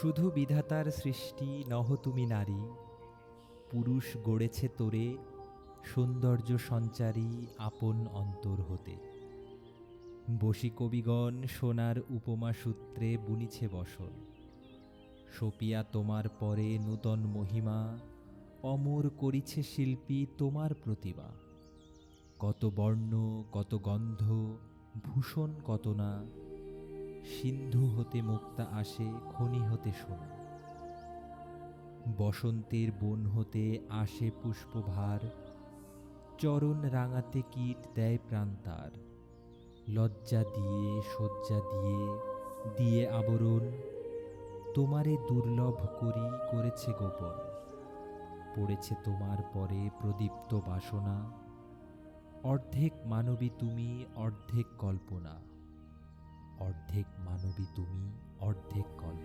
শুধু বিধাতার সৃষ্টি নহ তুমি নারী। পুরুষ গড়েছে তোরে, সৌন্দর্য সঞ্চারী আপন অন্তর হতে। বসি কবিগণ সোনার উপমা সূত্রে বুনিছে বসন। সপিয়া তোমার পরে নূতন মহিমা, অমর করিছে শিল্পী তোমার প্রতিভা কত বর্ণ, কত গন্ধ, ভূষণ কত না সিন্ধু হতে মুক্তা আসে, খনি হতে সোনা। বসন্তের বন হতে আসে পুষ্পভার, চরণ রাঙাতে কীট দেয় প্রান্তার লজ্জা দিয়ে, শয্যা দিয়ে দিয়ে আবরণ, তোমারে দুর্লভ করি করেছে গোপন। পড়েছে তোমার পরে প্রদীপ্ত বাসনা। অর্ধেক মানবী তুমি, অর্ধেক কল্পনা। অর্ধেক মানবী তুমি অর্ধেক কল্পনা